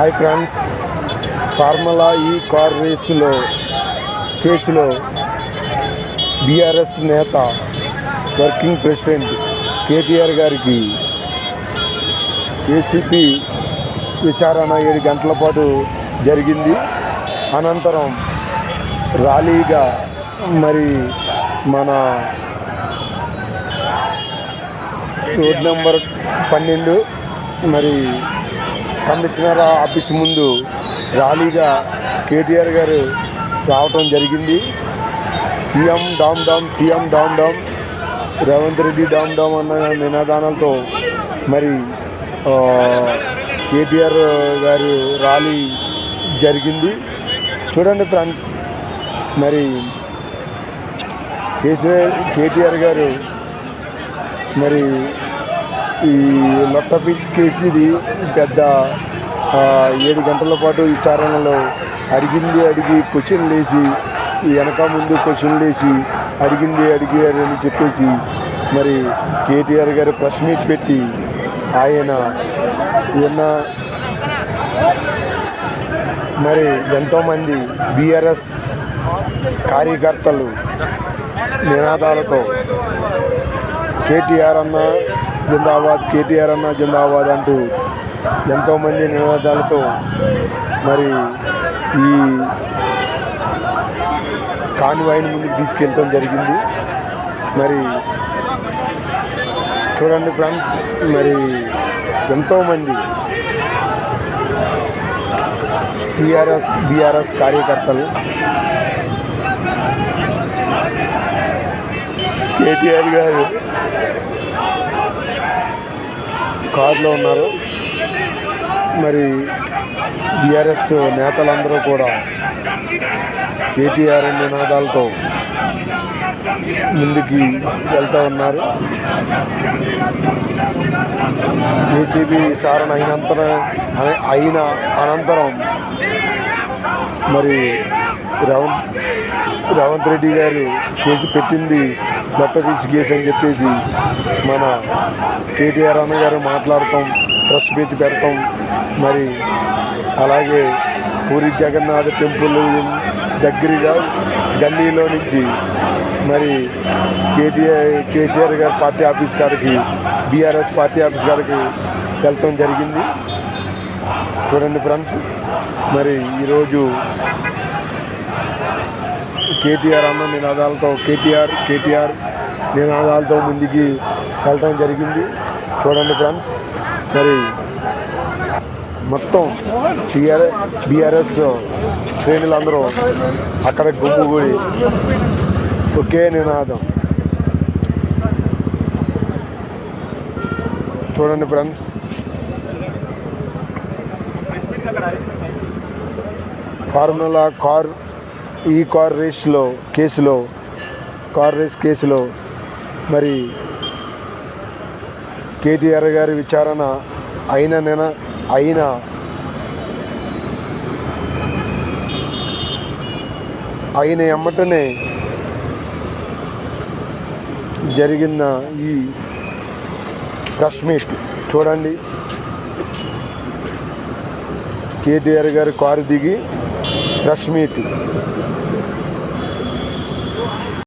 Hi friends formula E car రేసులో కేసులో BRS నేత వర్కింగ్ ప్రెసిడెంట్ కేటీఆర్ గారికి ఏసీపీ విచారణ ఏడు గంటల పాటు జరిగింది. అనంతరం ర్యాలీగా మరి మన రోడ్ నెంబర్ పన్నెండు మరి కమిషనర్ ఆఫీస్ ముందు ర్యాలీగా కేటీఆర్ గారు రావటం జరిగింది. సీఎం డామ్ డామ్ సీఎం డామ్ డామ్ రేవంత్ రెడ్డి డామ్ డామ్ అన్న నినాదానాలతో మరి కేటీఆర్ గారు ర్యాలీ జరిగింది. చూడండి ఫ్రెండ్స్ మరి కేసీఆర్ కేటీఆర్ గారు మరి ఈ లొట్ట పీస్ ఇది పెద్ద ఏడు గంటల పాటు విచారణలో అడిగింది అడిగి క్వశ్చన్ లేచి ఈ వెనక ముందు క్వశ్చన్ లేచి అడిగింది అడిగారని చెప్పేసి మరి కేటీఆర్ గారు ప్రెస్ మీట్ పెట్టి ఆయన ఉన్న మరి ఎంతోమంది బీఆర్ఎస్ కార్యకర్తలు నినాదాలతో కేటీఆర్ అన్న జిందాబాద్ కేటీఆర్ అన్న జిందాబాద్ అంటూ ఎంతోమంది నినాదాలతో మరి ఈ కాన్వాయిని ముందుకు తీసుకెళ్ళటం జరిగింది. మరి చూడండి ఫ్రెండ్స్ మరి ఎంతోమంది టీఆర్ఎస్ బీఆర్ఎస్ కార్యకర్తలు కేటీఆర్ గారు కారులో ఉన్నారు. మరి బీఆర్ఎస్ నేతలందరూ కూడా కేటీఆర్ నినాదాలతో ముందుకి వెళ్తూ ఉన్నారు. ఏజీబీ సారణ అయినంతరం అయిన అనంతరం మరి రేవంత్ రేవంత్ రెడ్డి గారు కేసు పెట్టింది లొట్టపీసి కేసు అని చెప్పేసి మన కేటీఆర్ అన్న గారు మాట్లాడతాం ప్రెస్ మీట్ పెడతాం. మరి అలాగే పూరి జగన్నాథ్ టెంపుల్ దగ్గరగా గల్లీలో నుంచి మరి కేటీఆర్ కేసీఆర్ గారి పార్టీ ఆఫీస్ కాడికి బీఆర్ఎస్ పార్టీ ఆఫీస్ కాడికి వెళ్తాం జరిగింది. చూడండి ఫ్రెండ్స్ మరి ఈరోజు కేటీఆర్ అన్న నినాదాలతో కేటీఆర్ కేటీఆర్ నినాదాలతో ముందుకి వెళ్ళడం జరిగింది. చూడండి ఫ్రెండ్స్ మరి మొత్తం టీఆర్ బీఆర్ఎస్ శ్రేణులందరూ అక్కడ గుమ్ముగూడి ఒకే నినాదం. చూడండి friends. Formula car E car రేస్లో కేసులో కార్ రేస్ కేసులో మరి కేటీఆర్ గారి విచారణ అయిన నెన అయిన అయిన ఎమ్మటనే జరిగిన ఈ ప్రెస్ మీట్ చూడండి. కేటీఆర్ గారు కారు దిగి ప్రెస్ మీట్